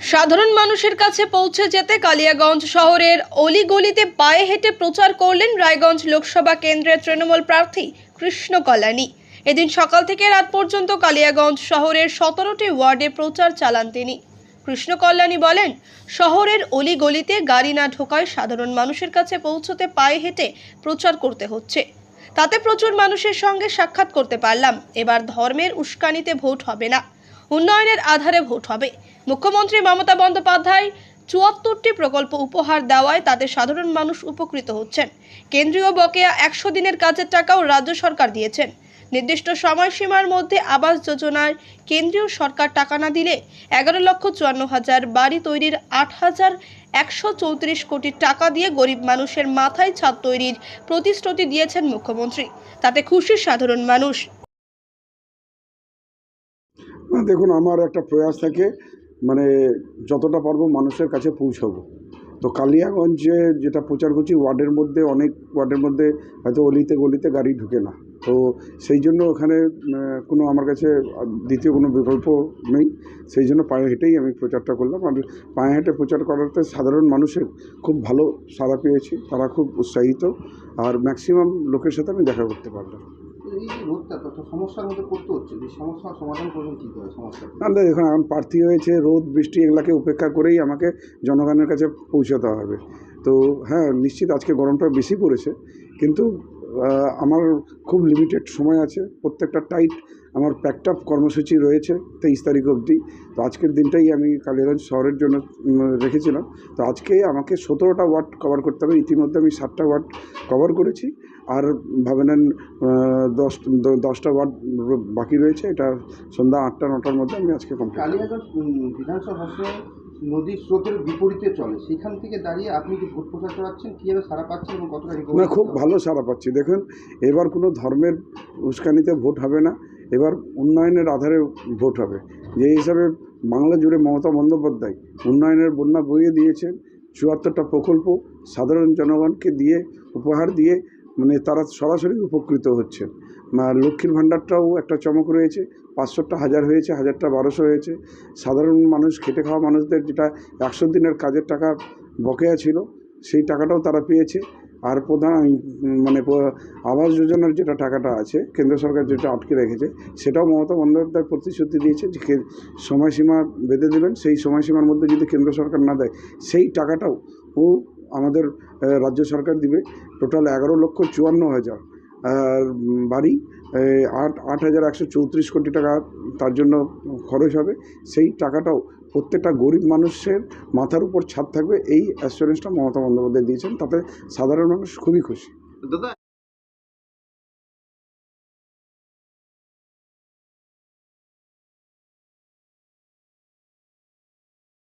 সাধারণ মানুষের কাছে পৌঁছে যেতে কালিয়াগঞ্জ শহরের অলিগলিতে পায়ে হেঁটে প্রচার করলেন রায়গঞ্জ লোকসভা কেন্দ্রের তৃণমূল প্রার্থী কৃষ্ণ কল্যাণী। এদিন সকাল থেকে রাত পর্যন্ত কালিয়াগঞ্জ শহরের সতেরোটি ওয়ার্ডে প্রচার চালান তিনি। কৃষ্ণ কল্যাণী বলেন, শহরের অলিগলিতে গাড়ি না ঢোকায় সাধারণ মানুষের কাছে পৌঁছতে পায়ে হেঁটে প্রচার করতে হচ্ছে। তাতে প্রচুর মানুষের সঙ্গে সাক্ষাৎ করতে পারলাম। এবার ধর্মের উস্কানিতে ভোট হবে না। উন্নয়নের আধারে ভোট হবে। মুখ্যমন্ত্রী মমতা বন্দ্যোপাধ্যায় চুয়াত্তরটি প্রকল্প উপহার দেওয়ায় তাতে সাধারণ মানুষ উপকৃত হচ্ছেন। কেন্দ্রীয় বকেয়া একশো দিনের কাজের টাকাও রাজ্য সরকার দিয়েছেন। নির্দিষ্ট সময়সীমার মধ্যে আবাস যোজনায় কেন্দ্রীয় সরকার টাকা না দিলে এগারো লক্ষ চুয়ান্ন হাজার বাড়ি তৈরির আট হাজার একশো চৌত্রিশ কোটি টাকা দিয়ে গরিব মানুষের মাথায় ছাদ তৈরির প্রতিশ্রুতি দিয়েছেন মুখ্যমন্ত্রী। তাতে খুশি সাধারণ মানুষ। দেখুন, আমার একটা প্রয়াস থাকে মানে যতটা পারব মানুষের কাছে পৌঁছাবো। তো কালিয়াগঞ্জে যেটা প্রচার করছি, ওয়ার্ডের মধ্যে অনেক, ওয়ার্ডের মধ্যে হয়তো অলিতে গলিতে গাড়ি ঢুকে না। তো সেই জন্য ওখানে কোনো আমার কাছে দ্বিতীয় কোনো বিকল্প নেই। সেই জন্য পায়ে হেঁটেই আমি প্রচারটা করলাম। আর পায়ে হেঁটে প্রচার করাতে সাধারণ মানুষের খুব ভালো সাড়া পেয়েছি। তারা খুব উৎসাহিত। আর ম্যাক্সিমাম লোকের সাথে আমি দেখা করতে পারলাম। এই রোধটা কত সমস্যার মধ্যে পড়তে হচ্ছে। সমস্যার সমাধান করবেন কী করে সমস্যা না, দেখুন এখন প্রার্থী হয়েছে রোদ বৃষ্টি এগুলাকে উপেক্ষা করেই আমাকে জনগণের কাছে পৌঁছাতে হবে। তো হ্যাঁ নিশ্চিত আজকে গরমটা বেশি পড়েছে কিন্তু আমার খুব লিমিটেড সময় আছে প্রত্যেকটা টাইট আমার প্যাকড আপ কর্মসূচি রয়েছে তেইশ তারিখ অবধি। তো আজকের দিনটাই আমি কালীগঞ্জ শহরের জন্য রেখেছিলাম। তো আজকে আমাকে সতেরোটা ওয়ার্ড কভার করতে হবে। ইতিমধ্যে আমি সাতটা ওয়ার্ড কভার করেছি। আর ভাবে নেন দশ দশটা ওয়ার্ড বাকি রয়েছে। এটা সন্ধ্যা আটটা নটার মধ্যে আমি আজকে কমপ্লিট বিধানসভা নদীর স্রোতের বিপরীতে চলে। সেখান থেকে দাঁড়িয়ে আপনি কি ভোট প্রচার চালাচ্ছেন কীভাবে সারা পাচ্ছেন এবং কতটা না খুব ভালো সাড়া পাচ্ছি। দেখুন এবার কোনো ধর্মের উস্কানিতে ভোট হবে না। এবার উন্নয়নের আধারে ভোট হবে। যে হিসাবে বাংলা জুড়ে মমতা বন্দ্যোপাধ্যায় উন্নয়নের বন্যা বইয়ে দিয়েছেন, চুয়াত্তরটা প্রকল্প সাধারণ জনগণকে দিয়ে, উপহার দিয়ে মানে তারা সরাসরি উপকৃত হচ্ছেন। লক্ষ্মীর ভাণ্ডারটাও একটা চমক রয়েছে, পাঁচশোটা হাজার হয়েছে, হাজারটা বারোশো হয়েছে। সাধারণ মানুষ, খেটে খাওয়া মানুষদের যেটা একশো দিনের কাজের টাকা বকেয়া ছিল, সেই টাকাটাও তারা পেয়েছে। আর প্রধান মানে আবাস যোজনার যেটা টাকাটা আছে, কেন্দ্র সরকার যেটা আটকে রেখেছে, সেটাও মমতা বন্দ্যোপাধ্যায় প্রতিশ্রুতি দিয়েছে যে সময়সীমা বেঁধে দেবেন। সেই সময়সীমার মধ্যে যদি কেন্দ্র সরকার না দেয়, সেই টাকাটাও ও আমাদের রাজ্য সরকার দিবে। টোটাল এগারো লক্ষ চুয়ান্ন হাজার বাড়ি আট আট হাজার একশো চৌত্রিশ কোটি টাকা তার জন্য খরচ হবে। সেই টাকাটাও প্রত্যেকটা গরিব মানুষের মাথার উপর ছাদ থাকবে, এই অ্যাসুরেন্সটা মমতা বন্দ্যোপাধ্যায় দিয়েছেন, তাতে সাধারণ মানুষ খুবই খুশি। দাদা